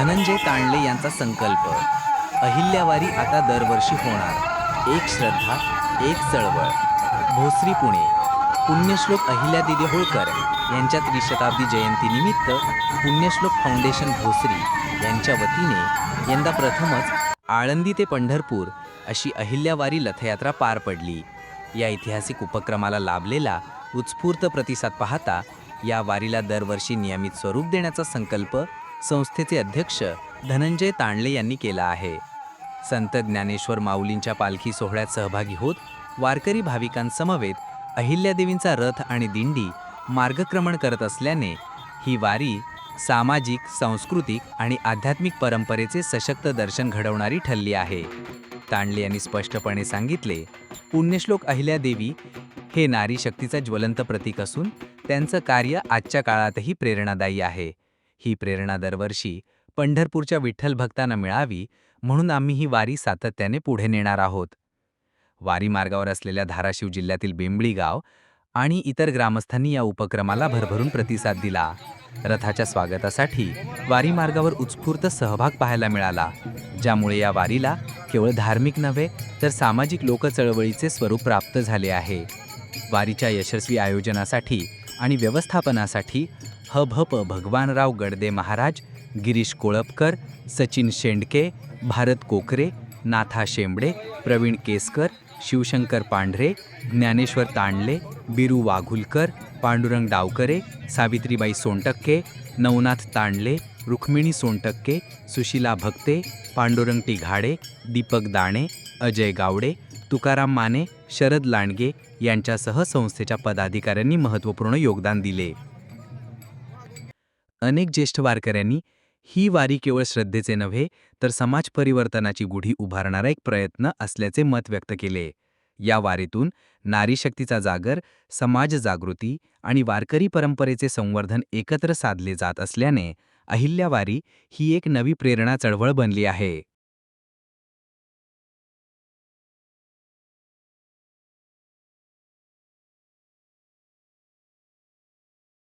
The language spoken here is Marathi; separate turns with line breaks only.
धनंजय तांडले यांचा संकल्प. अहिल्यावारी आता दरवर्षी होणार. एक श्रद्धा एक चळवळ. भोसरी पुणे. पुण्यश्लोक अहिल्यादेवी होळकर यांच्या त्रिशताब्दी जयंतीनिमित्त पुण्यश्लोक फाउंडेशन भोसरी यांच्या वतीने यंदा प्रथमच आळंदी ते पंढरपूर अशी अहिल्यावारी रथयात्रा पार पडली. या ऐतिहासिक उपक्रमाला लाभलेला उत्स्फूर्त प्रतिसाद पाहता या वारीला दरवर्षी नियमित स्वरूप देण्याचा संकल्प संस्थेचे अध्यक्ष धनंजय तांडले यांनी केला आहे. संत ज्ञानेश्वर माऊलींच्या पालखी सोहळ्यात सहभागी होत वारकरी भाविकांसमवेत अहिल्यादेवींचा रथ आणि दिंडी मार्गक्रमण करत असल्याने ही वारी सामाजिक सांस्कृतिक आणि आध्यात्मिक परंपरेचे सशक्त दर्शन घडवणारी ठरली आहे. तांडले यांनी स्पष्टपणे सांगितले पुण्यश्लोक अहिल्यादेवी हे नारी शक्तीचा ज्वलंत प्रतीक असून त्यांचं कार्य आजच्या काळातही प्रेरणादायी आहे. ही प्रेरणा दरवर्षी पंढरपूरच्या विठ्ठल भक्तांना मिळावी म्हणून आम्ही ही वारी सातत्याने पुढे नेणार आहोत. वारी मार्गावर असलेल्या धाराशिव जिल्ह्यातील बेंबळी गाव आणि इतर ग्रामस्थांनी या उपक्रमाला भरभरून प्रतिसाद दिला. रथाच्या स्वागतासाठी वारी मार्गावर उत्स्फूर्त सहभाग पाहायला मिळाला ज्यामुळे या वारीला केवळ धार्मिक नव्हे तर सामाजिक लोकचळवळीचे स्वरूप प्राप्त झाले आहे. वारीच्या यशस्वी आयोजनासाठी आणि व्यवस्थापनासाठी हभप भगवानराव गडदे महाराज गिरीश कोळपकर सचिन शेंडके भारत कोकरे नाथा शेंबडे प्रवीण केसकर शिवशंकर पांढरे ज्ञानेश्वर तांडले बिरू वाघुलकर पांडुरंग डावकरे सावित्रीबाई सोनटक्के नवनाथ तांडले रुक्मिणी सोनटक्के सुशीला भक्ते पांडुरंग टिघाडे दीपक दाणे अजय गावडे तुकाराम माने शरद लांडगे यांच्यासह संस्थेच्या पदाधिकाऱ्यांनी महत्त्वपूर्ण योगदान दिले. अनेक ज्येष्ठ वारकऱ्यांनी ही वारी केवळ श्रद्धेचे नव्हे तर समाज परिवर्तनाची गुढी उभारणारा एक प्रयत्न असल्याचे मत व्यक्त केले. या वारीतून नारी शक्तीचा जागर समाज जागृती आणि वारकरी परंपरेचे संवर्धन एकत्र साधले जात असल्याने अहिल्यावारी ही एक नवी प्रेरणा चळवळ बनली आहे.